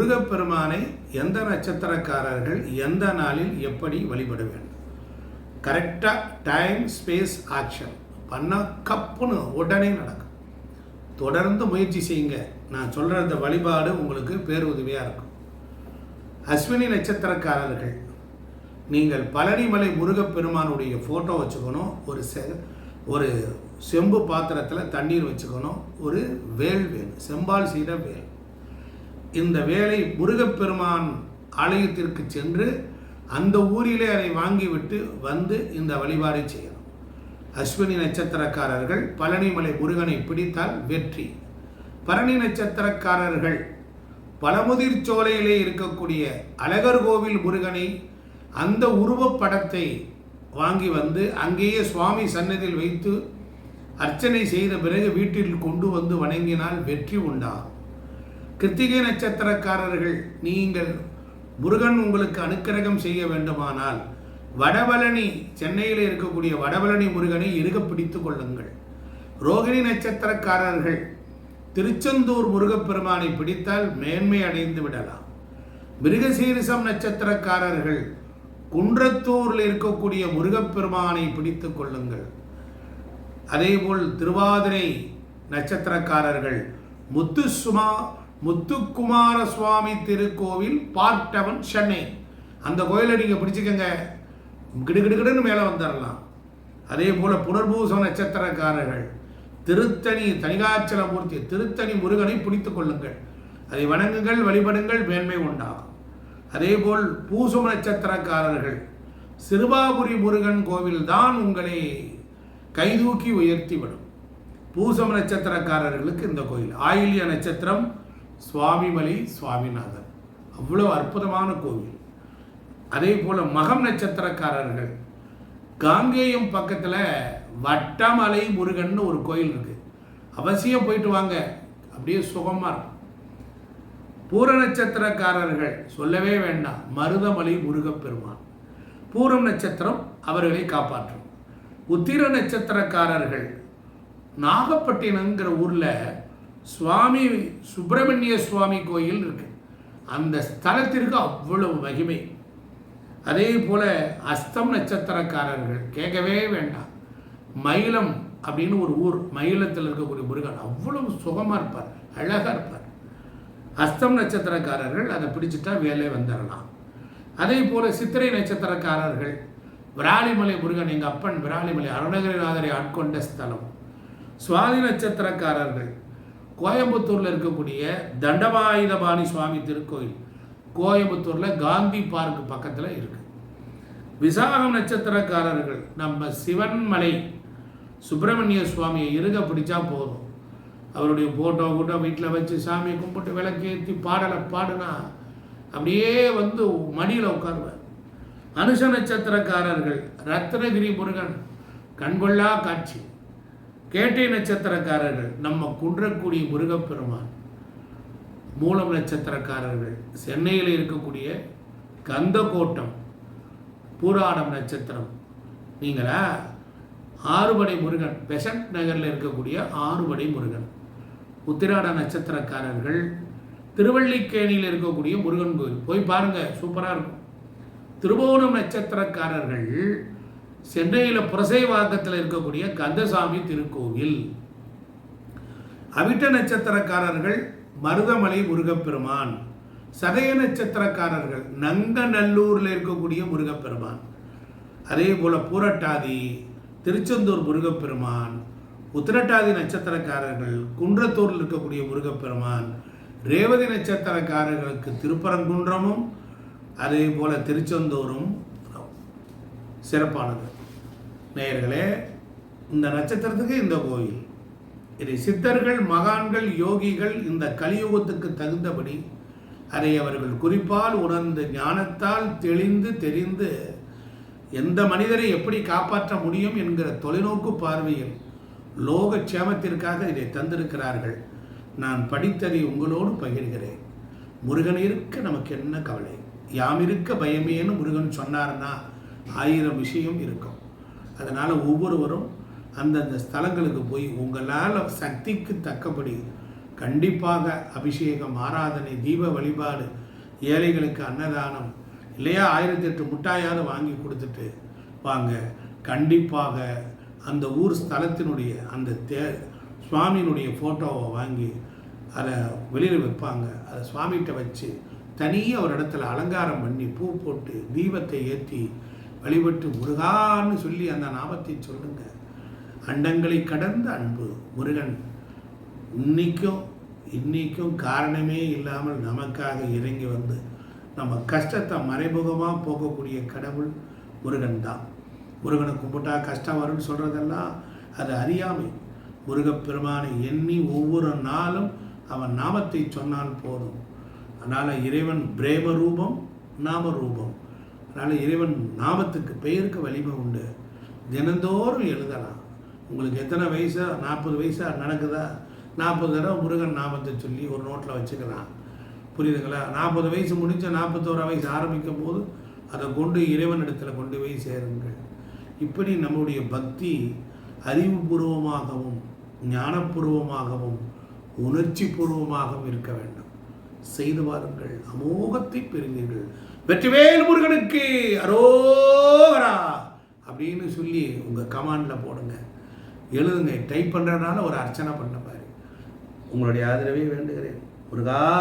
முருகப்பெருமானை எந்த நட்சத்திரக்காரர்கள் எந்த நாளில் எப்படி வழிபட வேண்டும்? கரெக்டாக டைம் ஸ்பேஸ் ஆக்ஷன் பண்ணால் கப்புன்னு உடனே நடக்கும். தொடர்ந்து முயற்சி செய்யுங்க. நான் சொல்கிற இந்த வழிபாடு உங்களுக்கு பேருதவியாக இருக்கும். அஸ்வினி நட்சத்திரக்காரர்கள் நீங்கள் பழனிமலை முருகப்பெருமானுடைய ஃபோட்டோ வச்சுக்கணும். ஒரு செ ஒரு செம்பு பாத்திரத்தில் தண்ணீர் வச்சுக்கணும். ஒரு வேல் வேணும். செம்பால் செய்த வேல். இந்த வேலை முருகப்பெருமான் ஆலயத்திற்கு சென்று அந்த ஊரிலே அதை வாங்கிவிட்டு வந்து இந்த வழிபாடை செய்யணும். அஸ்வினி நட்சத்திரக்காரர்கள் பழனிமலை முருகனை பிடித்தால் வெற்றி. பரணி நட்சத்திரக்காரர்கள் பழமுதிர் சோலையிலே இருக்கக்கூடிய அழகர் கோவில் முருகனை அந்த உருவப்படத்தை வாங்கி வந்து அங்கேயே சுவாமி சன்னதியில் வைத்து அர்ச்சனை செய்த பிறகு வீட்டில் கொண்டு வந்து வணங்கினால் வெற்றி உண்டாகும். கிருத்திகை நட்சத்திரக்காரர்கள் நீங்கள் முருகன் உங்களுக்கு அனுக்கிரகம் செய்ய வேண்டுமானால் வடபழனி சென்னையில் இருக்கக்கூடிய வடபழனி முருகனை இருக பிடித்து கொள்ளுங்கள். ரோகிணி நட்சத்திரக்காரர்கள் திருச்செந்தூர் முருகப்பெருமானை பிடித்தால் மேன்மை அடைந்து விடலாம். மிருகசீரிசம் நட்சத்திரக்காரர்கள் குன்றத்தூரில் இருக்கக்கூடிய முருகப்பெருமானை பிடித்து கொள்ளுங்கள். அதேபோல் திருவாதிரை நட்சத்திரக்காரர்கள் முத்துசுமா முத்துக்குமார சுவாமி திருக்கோவில் பார்ட்டவன் சென்னை. அந்த கோயிலை நீங்கள் பிடிச்சிக்கங்க. கிடுகிடுகிடுன்னு மேலே வந்துடலாம் அதே போல் புனர்பூச நட்சத்திரக்காரர்கள் திருத்தணி தனிகாச்சலமூர்த்தி திருத்தணி முருகனை பிடித்து கொள்ளுங்கள். அதை வணங்குங்கள் வழிபடுங்கள் மேன்மை உண்டாகும். அதேபோல் பூசும நட்சத்திரக்காரர்கள் சிறுபாபுரி முருகன் கோவில் தான் உங்களை கைதூக்கி உயர்த்திவிடும் பூசம் நட்சத்திரக்காரர்களுக்கு இந்த கோயில். ஆயில்ய நட்சத்திரம் சுவாமிமலை சுவாமிநாதன். அவ்வளோ அற்புதமான கோவில். அதே போல் மகம் நட்சத்திரக்காரர்கள். காங்கேயம் பக்கத்தில் வட்டமலை முருகன் ஒரு கோயில் இருக்கு. அவசியம் போயிட்டு வாங்க. அப்படியே சுகமாக இருக்கும். பூர நட்சத்திரக்காரர்கள் சொல்லவே வேண்டாம். மருதமலை முருகப்பெருமான். பூரம் நட்சத்திரம் அவர்களை காப்பாற்றும். உத்திர நட்சத்திரக்காரர்கள் நாகப்பட்டினங்கிற ஊரில் சுவாமி சுப்பிரமணிய சுவாமி கோயில் இருக்கு. அந்த ஸ்தலத்திற்கு அவ்வளவு மகிமை. அதே போல அஸ்தம் நட்சத்திரக்காரர்கள் கேட்கவே வேண்டாம். மயிலம் அப்படின்னு ஒரு ஊர் மயிலத்தில் இருக்கக்கூடிய முருகன் அவ்வளவு சுகமாக இருப்பார் அழகாக இருப்பார். அஸ்தம் நட்சத்திரக்காரர்கள் அதை பிடிச்சிட்டா வேலை வந்துடலாம் அதே போல சித்திரை நட்சத்திரக்காரர்கள் விராலிமலை முருகன் எங்கள் அப்பன் விராலிமலை அருணகிரிநாதரை ஆட்கொண்ட ஸ்தலம். சுவாதி நட்சத்திரக்காரர்கள் கோயம்புத்தூரில் இருக்கக்கூடிய தண்டபாயுதபாணி சுவாமி திருக்கோயில் கோயம்புத்தூரில் காந்தி பார்க் பக்கத்தில் இருக்குது விசாகம் நட்சத்திரக்காரர்கள் நம்ம சிவன்மலை சுப்பிரமணிய சுவாமியை இருக பிடிச்சா போதும். அவருடைய ஃபோட்டோ கூட வீட்டில் வச்சு சாமியை கும்பிட்டு விளக்கேற்றி பாடலை பாடுனா அப்படியே வந்து மடியில் உட்காருவார். அனுஷ நட்சத்திரக்காரர்கள் ரத்னகிரி முருகன் கண்கொள்ளா காட்சி. கேட்டை நட்சத்திரக்காரர்கள் நம்ம குன்றக்கூடிய முருகப்பெருமான் மூலம் நட்சத்திரக்காரர்கள் சென்னையில் இருக்கக்கூடிய கந்தகோட்டம் பூராடம் நட்சத்திரம். நீங்களா? ஆறுபடை முருகன் பெசன்ட் நகரில் இருக்கக்கூடிய ஆறுபடை முருகன். உத்திராட நட்சத்திரக்காரர்கள் திருவள்ளிக்கேணியில் இருக்கக்கூடிய முருகன் கோயில். போய் பாருங்கள் சூப்பராக இருக்கும். திருவோணம் நட்சத்திரக்காரர்கள் சென்னையில் புரசைவாக்கத்தில் இருக்கக்கூடிய கந்தசாமி திருக்கோவில். அவிட்ட நட்சத்திரக்காரர்கள் மருதமலை முருகப்பெருமான். சதய நட்சத்திரக்காரர்கள் நங்கநல்லூரில் இருக்கக்கூடிய முருகப்பெருமான். அதே போல் பூரட்டாதி திருச்செந்தூர் முருகப்பெருமான் உத்திரட்டாதி நட்சத்திரக்காரர்கள் குன்றத்தூரில் இருக்கக்கூடிய முருகப்பெருமான் ரேவதி நட்சத்திரக்காரர்களுக்கு திருப்பரங்குன்றமும் அதே போல திருச்செந்தூரும் சிறப்பானது. நேயர்களே இந்த நட்சத்திரத்துக்கு இந்த கோயில். இதை சித்தர்கள் மகான்கள் யோகிகள் இந்த கலியுகத்துக்கு தகுந்தபடி அதை அவர்கள் குறிப்பால் உணர்ந்து ஞானத்தால் தெளிந்து தெரிந்து எந்த மனிதரை எப்படி காப்பாற்ற முடியும் என்கிற தொலைநோக்கு பார்வையில் லோக சேமத்திற்காக இதை தந்திருக்கிறார்கள். நான் படித்ததை உங்களோடு பகிர்கிறேன். முருகன் இருக்க நமக்கு என்ன கவலை? யாம் இருக்க பயமேன்னு முருகன் சொன்னார்னா ஆயிரம் விஷயம் இருக்கும். அதனால் ஒவ்வொருவரும் அந்தந்த ஸ்தலங்களுக்கு போய் உங்களால் சக்திக்கு தக்கபடி கண்டிப்பாக அபிஷேகம் ஆராதனை தீப வழிபாடு ஏழைகளுக்கு அன்னதானம் இல்லையா? ஆயிரத்தி எட்டு முட்டாயாவது வாங்கி கொடுத்துட்டு வாங்க. கண்டிப்பாக அந்த ஊர் ஸ்தலத்தினுடைய அந்த தே சுவாமியினுடைய ஃபோட்டோவை வாங்கி அதை வெளியில் வைப்பாங்க. அதை சுவாமிகிட்ட வச்சு தனியாக ஒரு இடத்துல அலங்காரம் பண்ணி பூ போட்டு தீபத்தை ஏற்றி வழிபட்டு முருகான்னு சொல்லி அந்த நாமத்தை சொல்லுங்க. அண்டங்களை கடந்த அன்பு முருகன். இன்னைக்கும் இன்னைக்கும் காரணமே இல்லாமல் நமக்காக இறங்கி வந்து நம்ம கஷ்டத்தை மறைமுகமாக போகக்கூடிய கடவுள் முருகன் தான். முருகனை கும்பிட்டா கஷ்டம் வரும்னு சொல்கிறதெல்லாம் அது அறியாமை. முருகப்பெருமானை எண்ணி ஒவ்வொரு நாளும் அவன் நாமத்தை சொன்னால் போதும். அதனால் இறைவன் பிரேம ரூபம் நாம ரூபம் அதனால் இறைவன் நாமத்துக்கு பெயருக்கு வலிமை உண்டு. தினந்தோறும் எழுதலாம். உங்களுக்கு எத்தனை வயசா நாற்பது வயசா நடக்குதா? நாற்பது தடவை முருகன் நாமத்தை சொல்லி ஒரு நோட்டில் வச்சுக்கலாம். புரியுதுங்களா? நாற்பது வயசு முடிஞ்ச நாற்பத்தோரா வயசு ஆரம்பிக்கும் போது அதை கொண்டு இறைவன் இடத்துல கொண்டு போய் சேருங்கள். இப்படி நம்முடைய பக்தி அறிவுபூர்வமாகவும் ஞானபூர்வமாகவும் உணர்ச்சி பூர்வமாகவும் இருக்க வேண்டும். செய்து வாருங்கள். அமோகத்தை பெறுவீர்கள். வெற்றிவேல் முருகனுக்கு அரோகரா அப்படின்னு சொல்லி உங்கள் கமாண்டில் போடுங்க. எழுதுங்க. டைப் பண்ணுறதுனால ஒரு அர்ச்சனை பண்ண பாரு. உங்களுடைய ஆதரவை வேண்டுகிறேன். முருகா